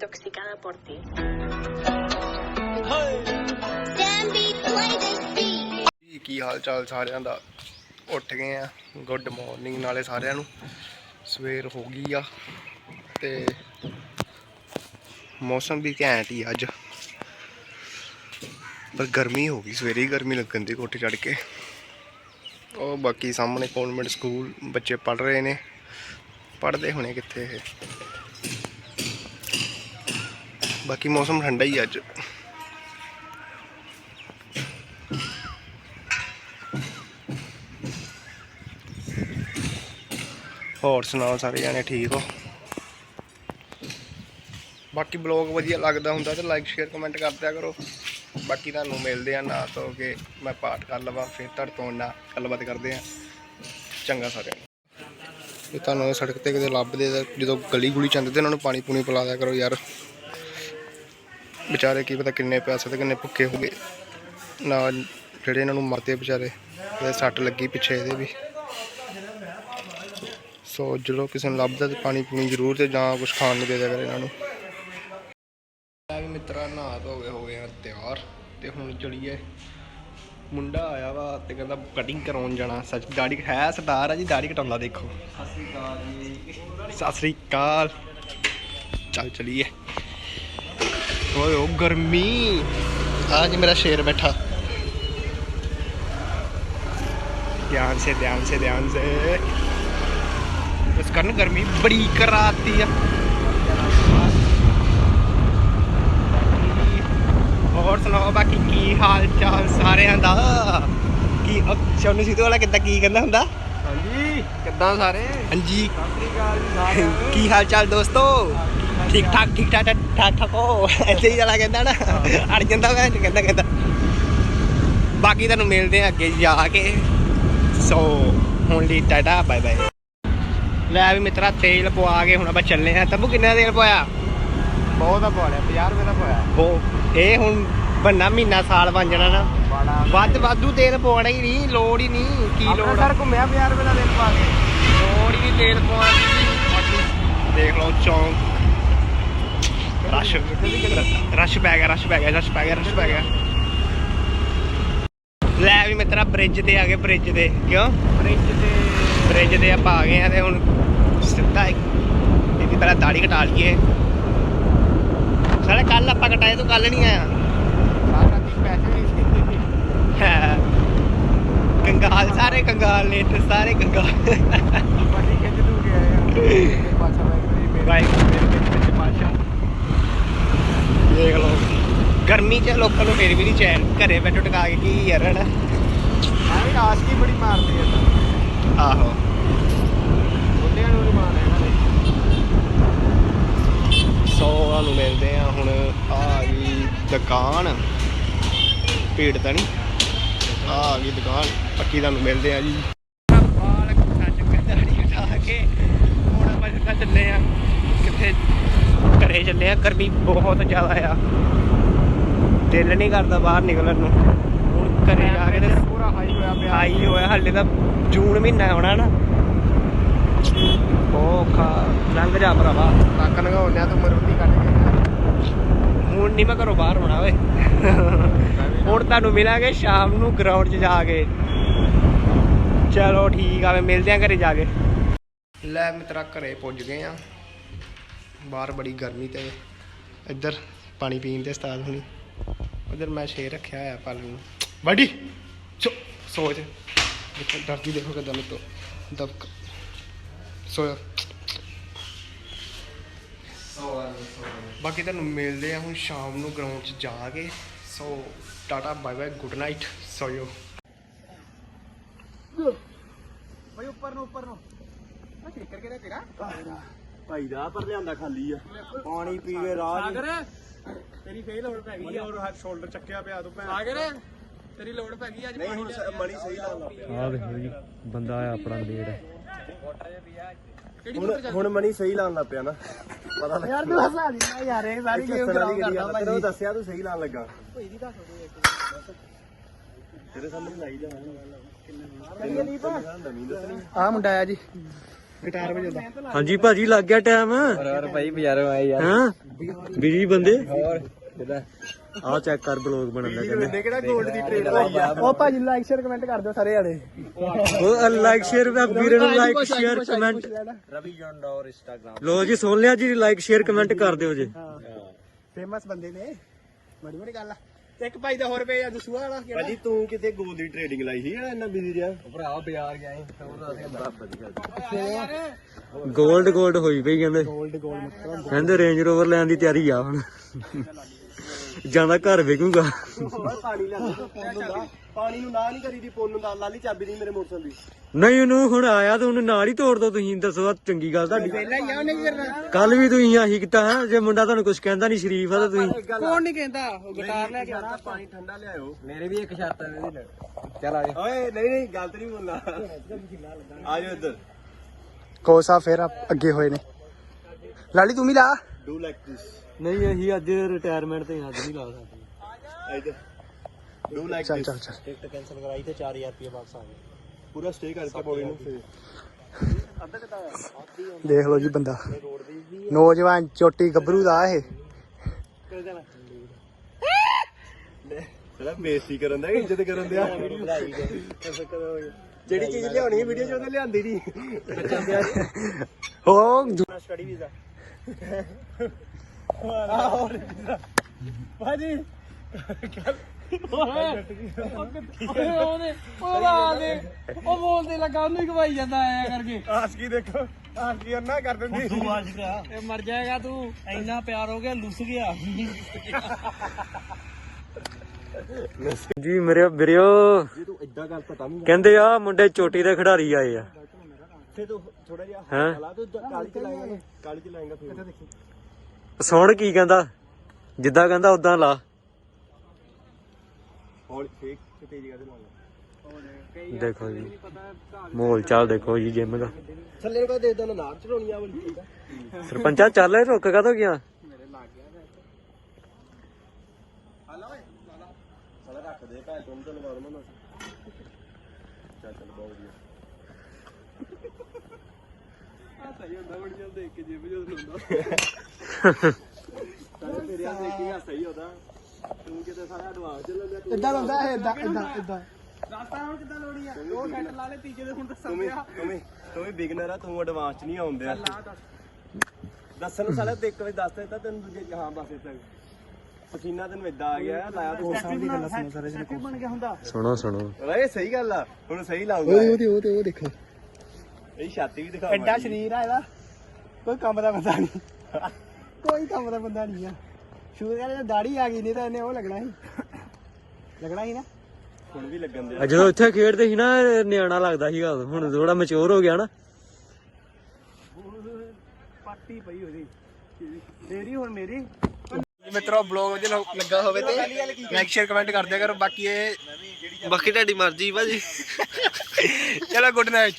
intoxicada por ti. ਜੀ ਕੀ ਹਾਲ ਚਾਲ ਸਾਰਿਆਂ ਦਾ? ਉੱਠ ਗਏ ਆ। ਗੁੱਡ ਮਾਰਨਿੰਗ ਨਾਲੇ ਸਾਰਿਆਂ ਨੂੰ। ਸਵੇਰ ਹੋ ਗਈ ਆ ਤੇ ਮੌਸਮ ਵੀ ਘੈਂਟ ਹੀ ਅੱਜ। ਪਰ ਗਰਮੀ ਹੋ ਗਈ ਸਵੇਰੇ ਹੀ ਗਰਮੀ ਲੱਗਣ ਦੀ ਕੋਠੇ ਚੜ ਕੇ। ਉਹ ਬਾਕੀ ਸਾਹਮਣੇ ਕਨਵੈਂਟ ਸਕੂਲ ਬੱਚੇ ਪੜ ਰਹੇ ਨੇ। ਪੜਦੇ ਹੋਣੇ ਕਿੱਥੇ ਇਹ? ਬਾਕੀ ਮੌਸਮ ਠੰਡਾ ਹੀ ਅੱਜ। ਹੋਰ ਸੁਣਾਓ ਸਾਰੇ ਜਾਣੇ, ਠੀਕ ਹੋ? ਬਾਕੀ ਬਲੌਗ ਵਧੀਆ ਲੱਗਦਾ ਹੁੰਦਾ ਤੇ ਲਾਈਕ ਸ਼ੇਅਰ ਕਮੈਂਟ ਕਰ ਦਿਆ ਕਰੋ। ਬਾਕੀ ਤੁਹਾਨੂੰ ਮਿਲਦੇ ਆ ਨਾ ਧੋ ਕੇ ਮੈਂ ਪਾਠ ਕਰ ਲਵਾਂ, ਫਿਰ ਤੁਹਾਡੇ ਤੋਂ ਨਾ ਗੱਲਬਾਤ ਕਰਦੇ ਆ ਚੰਗਾ ਸਾਰਿਆਂ ਨੂੰ। ਜੇ ਤੁਹਾਨੂੰ ਸੜਕ ਤੇ ਕਿਤੇ ਲੱਭਦੇ ਜਦੋਂ ਗਲੀ ਗੁਲੀ ਚੰਦੇ ਤੇ ਉਹਨਾਂ ਨੂੰ ਪਾਣੀ ਪੂਣੀ ਪਿਲਾ ਦਿਆ ਕਰੋ ਯਾਰ। ਵਿਚਾਰੇ ਕੀ ਪਤਾ ਕਿੰਨੇ ਪੈਸੇ ਤੇ ਕਿੰਨੇ ਭੁੱਖੇ ਹੋਗੇ। ਨਾਲ ਜਿਹੜੇ ਇਹਨਾਂ ਨੂੰ ਮਰਦੇ ਵਿਚਾਰੇ ਇਹਦੇ ਸੱਟ ਲੱਗੀ ਪਿੱਛੇ ਇਹਦੇ ਵੀ। ਸੋ ਜਦੋਂ ਕਿਸੇ ਨੂੰ ਲੱਭਦਾ ਤੇ ਪਾਣੀ ਪੂਣੀ ਜ਼ਰੂਰ ਤੇ ਜਾਂ ਕੁਝ ਖਾਣ ਨੂੰ ਦੇ ਦਿਆ ਕਰ ਇਹਨਾਂ ਨੂੰ। ਆ ਵੀ ਮਿੱਤਰਾ ਨਹਾ ਧੋ ਕੇ ਹੋ ਗਏ ਆ ਤਿਆਰ ਤੇ ਹੁਣ ਚਲੀਏ। ਮੁੰਡਾ ਆਇਆ ਵਾ ਤੇ ਕਹਿੰਦਾ ਕਟਿੰਗ ਕਰਾਉਣ ਜਾਣਾ। ਸੱਚ ਦਾੜੀ ਹੈ ਸਰਦਾਰ ਆ ਜੀ ਦਾੜੀ ਕਟਾਉਂਦਾ ਦੇਖੋ। ਸਤਿ ਸ੍ਰੀ ਅਕਾਲ ਜੀ। ਸਤਿ ਸ੍ਰੀ ਅਕਾਲ। ਚੱਲ ਚਲੀਏ। ਓਏ ਓ ਗਰਮੀ। ਆ ਜੀ ਮੇਰਾ ਸ਼ੇਰ ਬੈਠਾ। ਧਿਆਨ ਸੇ ਧਿਆਨ ਸੇ ਧਿਆਨ ਸੇ। ਇਸ ਕਾਰਨ ਗਰਮੀ ਬੜੀ ਕਰਾਤੀ ਆ। ਹੋਰ ਸੁਣਾਓ ਬਾਕੀ ਕੀ ਹਾਲ ਚਾਲ ਸਾਰਿਆਂ ਦਾ? ਕੀ ਸ਼ੋਨੂ ਸਿੱਧੂ ਵਾਲਾ ਕਿੱਦਾਂ ਕੀ ਕਹਿੰਦਾ ਹੁੰਦਾ? ਹਾਂਜੀ ਕਿੱਦਾਂ ਸਾਰੇ? ਹਾਂਜੀ। ਸਤਿ ਸ੍ਰੀ ਅਕਾਲ ਜੀ ਸਾਰਿਆਂ ਨੂੰ ਕੀ ਹਾਲ ਚਾਲ ਦੋਸਤੋ? ਠੀਕ ਠਾਕ ਠੀਕ ਠਾਕ ਠਾਕ ਠਾਕ ਹੋ ਐਸੇ ਹੀ ਵਾਲਾ ਕਹਿੰਦਾ ਨਾ। ਅੜ ਜਾਂਦਾ ਮੈਂ ਕਹਿੰਦਾ ਕਹਿੰਦਾ। ਬਾਕੀ ਤੁਹਾਨੂੰ ਮਿਲਦੇ ਆ ਅੱਗੇ ਜਾ ਕੇ। ਸੋ ਹੁਣ ਲਈ ਟਾਟਾ ਬਾਏ ਬਾਏ ਲੈ ਵੀ ਮਿੱਤਰਾ ਤੇਲ ਪਵਾ ਕੇ ਹੁਣ ਆਪਾਂ ਚੱਲੇ ਆ। ਤੱਬੂ ਕਿੰਨਾ ਤੇਲ ਪਵਾਇਆ ਬਹੁਤ ਆ ਪਵਾਲਿਆ 50 ਰੁਪਏ ਦਾ ਪਵਾਇਆ ਉਹ ਇਹ ਹੁਣ ਬੰਨਾ ਮਹੀਨਾ ਸਾਲ ਬਣ ਜਾਣਾ ਨਾ। ਵੱਧ ਵਾਧੂ ਤੇਲ ਪਵਾਉਣਾ ਹੀ ਨਹੀਂ ਲੋੜ ਹੀ ਨਹੀਂ। ਕੀ ਲੋੜ ਸਰ ਘੁੰਮਿਆ 50 ਰੁਪਏ ਦਾ ਦਿਨ ਪਾ ਕੇ। ਲੋੜ ਹੀ ਨਹੀਂ ਤੇਲ ਪਵਾਉਣ ਦੀ। ਦੇਖ ਲਓ ਚੌਂਕ ਰਸ਼ ਰਸ਼ ਪੈ ਗਿਆ ਰਸ਼ ਪੈ ਗਿਆ ਰਸ਼ ਪੈ ਗਿਆ ਰਸ਼ ਪੈ ਗਿਆ ਲੈ ਵੀ ਮਿੱਤਰਾ ਬ੍ਰਿਜ ਤੇ ਆ ਗਏ ਬ੍ਰਿਜ ਤੇ ਕਿਉਂ ਫ੍ਰਿਜ ਤੇ ਬ੍ਰਿਜ ਤੇ ਆਪਾਂ ਆ ਗਏ ਆ ਤੇ ਹੁਣ ਸਿੱਧਾ ਇੱਕ ਇਹਦੀ ਪਹਿਲਾਂ ਦਾੜੀ ਕਟਾ ਲਈਏ ਸਾਲੇ ਕੱਲ ਆਪਾਂ ਕਟਾਏ ਤੂੰ ਕੱਲ ਨਹੀਂ ਆਇਆ। ਕੰਗਾਲ ਸਾਰੇ ਕੰਗਾਲ ਨੇ ਤੇ ਸਾਰੇ ਕੰਗਾਲ ਬੜੀ ਖਿੱਚ ਦੂ ਕੇ ਆਏ ਆ ਤੇ ਪਾਛਾ ਮੈਂ ਕਰੀ ਮੇਰੇ ਵਾਹਿਗੁਰੂ ਮੇਰੇ ਵਿੱਚ ਵਿੱਚ ਪਾਸ਼ਾ ਦੇਖ ਲਓ। ਗਰਮੀ 'ਚ ਲੋਕਾਂ ਨੂੰ ਫਿਰ ਵੀ ਨਹੀਂ ਚੈਨ। ਘਰੇ ਬੈਠੋ ਟਕਾ ਕੇ ਕੀ ਯਾਰ ਹਨਾ? ਐਵੇਂ ਆਸ਼ਕੀ ਬੜੀ ਮਾਰਦੀ ਆ ਤਾਂ। ਆਹੋ। ਮੁੰਡਿਆਂ ਨੂੰ ਨਹੀਂ ਮਾਰਨਾ ਇਹਨਾਂ ਨੇ। ਸੋ ਸਾਨੂੰ ਮਿਲਦੇ ਆ ਹੁਣ ਆ ਗਈ ਦੁਕਾਨ। ਭੀੜ ਤਾਂ ਨਹੀਂ ਆ ਗਈ ਦੁਕਾਨ ਪੱਕੀ ਤੁਹਾਨੂੰ ਮਿਲਦੇ ਆ ਜੀ। ਬਾਲ ਸੱਜ ਕੇ ਦਾੜੀ ਉਠਾ ਕੇ ਹੁਣ ਆਪਾਂ ਚੱਲੇ ਆ। ਕਿੱਥੇ ਘਰੇ ਚੱਲੇ ਆ ਗਰਮੀ ਬਹੁਤ ਜ਼ਿਆਦਾ ਆ। ਦਿਲ ਨਹੀਂ ਕਰਦਾ ਬਾਹਰ ਨਿਕਲਣ ਨੂੰ। ਹੁਣ ਘਰੇ ਜਾ ਕੇ ਤੇ ਪੂਰਾ ਹਾਈ ਹੋਇਆ ਪਿਆ। ਆਈ ਹੋਇਆ ਹਾਲੇ ਤਾਂ ਜੂਨ ਮਹੀਨਾ ਆਉਣਾ ਨਾ। ਉਹ ਖਾ ਲੰਘ ਜਾ ਭਰਾਵਾ। ਨੱਕ ਲਗਾਉਣਿਆ ਤੂੰ ਮਰੂਦੀ ਕੱਢ ਕੇ। ਹੁਣ ਨਹੀਂ ਮੈਂ ਘਰੋਂ ਬਾਹਰ ਹੋਣਾ ਓਏ। ਹੁਣ ਤੁਹਾਨੂੰ ਮਿਲਾਂਗੇ ਸ਼ਾਮ ਨੂੰ ਗਰਾਊਂਡ 'ਚ ਜਾ ਕੇ। ਚਲੋ ਠੀਕ ਆ ਵੇ ਮਿਲਦੇ ਆ ਘਰੇ ਜਾ ਕੇ। ਲੈ ਮਿੱਤਰਾ ਘਰੇ ਪੁੱਜ ਗਏ ਆ। ਬਾਹਰ ਬੜੀ ਗਰਮੀ ਤੇ ਇੱਧਰ ਪਾਣੀ ਪੀਣ ਦੇ ਸਤਾਦ ਹੁਣੀ। ਉਧਰ ਮੈਂ ਸ਼ੇਰ ਰੱਖਿਆ ਹੋਇਆ ਪਲ ਨੂੰ। ਵੱਡੀ ਸੋਚ। ਦੇਖੋ, ਡਰਦੀ ਦੇਖੋ ਕਿਦਾਂ ਤੋਂ। ਦਬਕ। ਸੋਇਆ। ਬਾਕੀ ਤੁਹਾਨੂੰ ਮਿਲਦੇ ਆ ਹੁਣ ਸ਼ਾਮ ਨੂੰ ਗਰਾਊਂਡ 'ਚ ਜਾ ਕੇ। So tata bye bye good night ਸੋਇਓ। ਬਈ ਉੱਪਰ ਨੂੰ ਉੱਪਰ ਨੂੰ। ਆ ਠੀਕ ਕਰਕੇ ਤੇਰਾ? ਭਾਈ ਦਾ ਪਰ ਲਿਆਂਦਾ ਖਾਲੀ ਆ। ਪਾਣੀ ਪੀ ਕੇ ਰਾਹ ਸਾਗਰ ਤੇਰੀ ਫੇਰ ਲੋੜ ਪੈ ਗਈ ਹੋਰ ਸ਼ੋਲਡਰ ਚੱਕਿਆ ਪਿਆ ਤੂੰ ਭੈਣ। ਸਾਗਰ ਤੇਰੀ ਲੋੜ ਪੈ ਗਈ ਅੱਜ ਨਹੀਂ ਹੁਣ ਸ- ਮਣੀ ਸਹੀ ਲਾਉਣ ਲੱਗ ਪਿਆ ਆ ਦੇਖੋ ਜੀ ਬੰਦਾ ਆਇਆ ਆਪਣਾ ਲੇਟ। ਕਿਹੜੀ ਹੁਣ ਹੁਣ ਮਣੀ ਸਹੀ ਲਾਉਣ ਲੱਗ ਪਿਆ ਨਾ। ਪਤਾ ਲੱਗ ਯਾਰ ਤੂੰ ਹਸਾ ਨਹੀਂ ਯਾਰ ਇਹ ਸਾਰੀ ਗੇਮ ਖਰਾਬ ਕਰਦਾ ਤੈਨੂੰ ਦੱਸਿਆ ਤੂੰ ਸਹੀ ਲਾਉਣ ਲੱਗਾ। ਤੇਰੇ ਸਾਹਮਣੇ ਲਾਈ ਜਾ ਆ। ਮੁੰਡਾ ਆਇਆ ਜੀ। ਗਿਟਾਰ ਵਜਾਉਂਦਾ ਹਾਂਜੀ ਭਾਜੀ ਲੱਗ ਗਿਆ ਟਾਈਮ ਹੋਰ ਭਾਈ ਬਾਜ਼ਾਰੋਂ ਆਏ ਯਾਰ। ਹਾਂ? ਬਿਜ਼ੀ ਬੰਦੇ? ਹੋਰ ਆ ਚੈੱਕ ਕਰ ਬਲੌਗ ਬਣਨ ਦਾ ਕਹਿੰਦੇ ਕਿਹੜਾ 골ਡ ਦੀ ਟ੍ਰੇਡ ਲਾਈ ਆ। ਉਹ ਭਾਜੀ ਲਾਈਕ ਸ਼ੇਅਰ ਕਮੈਂਟ ਕਰ ਦਿਓ ਸਾਰੇ ਜਾਣੇ। ਉਹ ਲਾਈਕ ਸ਼ੇਅਰ ਵੀਰੇ ਨੂੰ ਲਾਈਕ ਸ਼ੇਅਰ ਕਮੈਂਟ ਰਵੀ ਜੌਨ ਡੋਰ ਇੰਸਟਾਗ੍ਰਾਮ ਲੋ ਜੀ ਸੁਣ ਲਿਆ ਜੀ ਲਾਈਕ ਸ਼ੇਅਰ ਕਮੈਂਟ ਕਰ ਦਿਓ ਜੀ। ਫੇਮਸ ਬੰਦੇ ਨੇ। ਬੜੀ ਬੜੀ ਗੱਲ ਆ। ਇੱਕ ਭਾਈ ਦਾ ਹੋਰ ਪਏ ਆ ਦਸੂਆ ਵਾਲਾ ਕਿਹੜਾ? ਭਾਜੀ ਤੂੰ ਕਿਤੇ ਗੋਲ ਦੀ ਟ੍ਰੇਡਿੰਗ ਲਾਈ ਸੀ ਇੰਨਾ ਬਿਜ਼ੀ ਰਿਹਾ ਭਰਾ ਬਾਜ਼ਾਰ ਗਿਆ ਸੀ ਹੋਰ ਗੋਲਡ ਗੋਲਡ ਹੋਈ ਪਈ ਕਹਿੰਦੇ। ਗੋਲਡ ਗੋਲ ਕਹਿੰਦੇ ਰੇਂਜ ਰੋਵਰ ਲੈਣ ਦੀ ਤਿਆਰੀ ਆ ਹੁਣ। ਜਾਂਦਾ ਘਰ ਵੇਖੂਗਾ। ਪਾਣੀ ਪੁੰਨ ਨੂੰ ਨਾ ਨਹੀਂ ਕਰੀਦੀ ਪੁੰਨ ਹੁੰਦਾ ਲਾਲੀ ਚਾਬੀ ਨਹੀਂ ਮੇਰੇ ਮੋਟਰਸਾਈਕਲ ਦੀ। ਨਹੀਂ ਉਹਨੂੰ ਹੁਣ ਆਇਆ ਤਾਂ ਉਹਨੂੰ ਨਾਲ ਹੀ ਤੋੜ ਦੋ ਤੁਸੀਂ ਦੱਸੋ ਆਹ ਚੰਗੀ ਗੱਲ ਤੁਹਾਡੀ। ਪਹਿਲਾਂ ਹੀ ਆ ਕਰਨਾ? ਕੱਲ ਵੀ ਤੁਸੀਂ ਆਹੀ ਕੀਤਾ ਹੈ ਜੇ ਮੁੰਡਾ ਤੁਹਾਨੂੰ ਕੁਝ ਕਹਿੰਦਾ ਨਹੀਂ ਸ਼ਰੀਫ ਆ ਤਾਂ ਤੁਸੀਂ। ਕੌਣ ਨਹੀਂ ਕਹਿੰਦਾ? ਉਹ ਗਿਟਾਰ ਲੈ ਕੇ ਆਉਣਾ ਪਾਣੀ ਠੰਡਾ ਲਿਆਇਓ। ਮੇਰੇ ਵੀ ਇੱਕ ਸ਼ਰਤ ਹੈ ਇਹਦੀ ਨਾਲ। ਚੱਲ ਆ ਜਾ। ਓਏ ਨਹੀਂ ਨਹੀਂ ਗਲਤ ਨਹੀਂ ਬੋਲਣਾ। ਆ ਜਾਓ ਇੱਧਰ। ਕੋਸਾ ਫੇਰ ਅੱਗੇ ਹੋਏ ਨੇ। ਲਾਲੀ ਤੂੰ ਵੀ ਲਾ। ਡੂ ਲਾਈਕ ਦਿਸ ਨਹੀਂ ਅਸੀਂ ਅੱਜ ਰਿਟਾਇਰਮੈਂਟ ਤੇ ਅੱਜ ਨਹੀਂ ਲਾ ਸਕਦੇ। ਇੱਧਰ ਡੂ ਲਾਈਕ ਚੱਲ ਚੱਲ ਚੱਲ। ਟਿਕਟ ਕੈਨਸਲ ਕਰਾਈ ਤੇ 4000 ਰੁਪਏ ਵਾਪਸ ਆ ਗਏ। ਪੂਰਾ ਸਟੇ ਕਰਕੇ ਪੌੜੀ ਨੂੰ ਫਿਰ। ਦੇਖ ਲਓ ਜੀ ਬੰਦਾ। ਨੌਜਵਾਨ ਚੋਟੀ ਗੱਭਰੂ ਦਾ ਇਹ। ਚਲਾ ਬੇਇੱਜ਼ਤੀ ਕਰਨ ਦਾ ਕਿ ਇੱਜ਼ਤ ਕਰਨ ਦਿਆ? ਜਿਹੜੀ ਚੀਜ਼ ਲਿਆਉਣੀ ਵੀਡੀਓ ਚ ਉਹਨੇ ਲਿਆਂਦੀ ਨਹੀਂ। ਹੋ ਸਟੱਡੀ ਵੀਜ਼ਾ ਭਾਜੀ। ਉਹ ਬੋਲਦੇ ਲੱਗਾ ਉਹਨੂੰ ਹੀ ਘਵਾਈ ਜਾਂਦਾ ਆਇਆ ਕਰਕੇ। ਆਸਕੀ ਦੇਖੋ? ਆਸਕੀ ਅੰਨਾ ਕਰ ਦਿੰਦੀ? ਇਹ ਮਰ ਜਾਏਗਾ ਤੂੰ। ਇੰਨਾ ਪਿਆਰ ਹੋ ਗਿਆ ਲੁੱਸ ਗਿਆ। ਜੀ ਮੇਰੇ ਵੀਰਿਓ ਜੇ ਤੂੰ ਇਦਾਂ ਗੱਲ ਪਤਾ ਨਹੀਂ ਕਹਿੰਦੇ ਆ ਮੁੰਡੇ ਚੋਟੀ ਦੇ ਖਿਡਾਰੀ ਆਏ ਆ। ਫੇ ਤੂੰ ਥੋੜਾ ਜਿਹਾ ਹੈਂ? ਹਲਾ ਤੂੰ ਕਾਲੀ ਚ ਲਾਏਗਾ ਕਾਲੀ ਚ ਲਾਏਗਾ ਫਿਰ। ਸੁਣ ਕੀ ਕਹਿੰਦਾ? ਜਿੱਦਾਂ ਕਹਿੰਦਾ ਉਦਾਂ ਲਾ। ਹੌਲੀ ਫੇਕ ਤੇ ਤੇਜ਼ ਕਰਦੇ ਨਾਲ ਦੇਖੋ ਜੀ ਮਾਹੌਲ ਚਾਲ ਦੇਖੋ ਜੀ ਜਿਮ ਦਾ। ਥੱਲੇ ਕੋ ਦੇ ਦੋ ਨਾਰ ਚੜਾਉਣੀ ਆ ਵਾਲੀ ਠੀਕ ਆ ਸਰਪੰਚਾ ਚੱਲ ਇਹ ਰੁੱਕ ਕਦੋਂ ਗਿਆ? ਸਾਲਾ ਰੱਖ ਦੇ ਭੈਣ ਤੁਮ ਤੇ ਲਵਾ ਦਵਾਂ ਚੱਲ ਚੱਲ ਬਹੁਤ ਵਧੀਆ। ਸਾਰੇ ਤੇਰੇ ਆ ਦੇਖ ਕੇ ਸਹੀ ਹੁੰਦਾ। ਤੂੰ ਕਿਤੇ ਸਾਰਾ ਐਡਵਾਂਸ ਚ ਲੈ ਤੂੰ ਇਦਾਂ ਹੁੰਦਾ ਇਹ ਇਦਾਂ ਇਦਾਂ ਇਦਾਂ ਰਾਸਤਾ ਹੁਣ ਕਿੱਦਾਂ ਲੋੜੀ ਆ? ਉਹ ਸੈੱਟ ਲਾ ਲੈ ਤੀਜੇ ਦੇ ਹੁਣ ਦੱਸਾਂ ਤੂੰ ਵੀ ਤੂੰ ਵੀ ਤੂੰ ਵੀ ਬਿਗਨਰ ਆ ਤੂੰ ਐਡਵਾਂਸ ਚ ਨਹੀਂ ਆਉਂਦਿਆ ਦੱਸਣ ਨੂੰ ਸਾਲਾ ਤੇ ਇੱਕ ਵਜੇ ਦੱਸ ਦਿੱਤਾ ਤੈਨੂੰ ਦੂਜੇ ਚ ਹਾਂ ਬਸ ਇੱਥੇ ਪਸੀਨਾ ਤੈਨੂੰ ਇਦਾਂ ਆ ਗਿਆ ਲਾਇਆ ਤੂੰ। ਦੀ ਗੱਲਾਂ ਸੁਣੋ ਸਾਰੇ ਜਣੇ ਬਣ ਗਿਆ ਹੁੰਦਾ। ਸੁਣੋ ਸੁਣੋ। ਓਏ ਸਹੀ ਗੱਲ ਆ। ਹੁਣ ਸਹੀ ਲਾਉਂਗਾ ਉਹਦੀ ਉਹਦੀ ਉਹਦੀ ਉਹ ਦੇਖੋ। ਇਹ ਛਾਤੀ ਵੀ ਦਿਖਾ ਐਡਾ ਸ਼ਰੀਰ ਆ ਇਹਦਾ। ਕੋਈ ਕੰਮ ਦਾ ਬੰਦਾ ਨਹੀਂ। ਕੋਈ ਕੰਮ ਦਾ ਬੰਦਾ ਨਹੀਂ ਆ। ਸ਼ੂਗਰ ਕਹਿੰਦੇ ਦਾੜੀ ਆ ਗਈ ਨਹੀਂ ਤਾਂ ਇਹਨੇ ਉਹ ਲੱਗਣਾ ਸੀ। ਲੱਗਣਾ ਸੀ ਨਾ? ਹੁਣ ਵੀ ਲੱਗਣ ਦੇ। ਆ ਜਦੋਂ ਇੱਥੇ ਖੇਡਦੇ ਸੀ ਨਾ ਨਿਆਣਾ ਲੱਗਦਾ ਸੀਗਾ ਉਦੋਂ। ਹੁਣ ਥੋੜਾ ਮੈਚੁਰ ਹੋ ਗਿਆ ਨਾ। ਪੱਟੀ ਪਈ ਉਹਦੀ ਤੇਰੀ ਹੁਣ ਮੇਰੀ। ਮਿੱਤਰੋ ਬਲੌਗ ਜੇ ਲੱਗਾ ਹੋਵੇ ਤੇ ਲਾਈਕ ਸ਼ੇਅਰ ਕਮੈਂਟ ਕਰ ਦਿਆ ਕਰੋ। ਬਾਕੀ ਇਹ ਬਾਕੀ ਤੁਹਾਡੀ ਮਰਜ਼ੀ ਭਾਜੀ। ਚਲੋ ਗੁੱਡ ਨਾਈਟ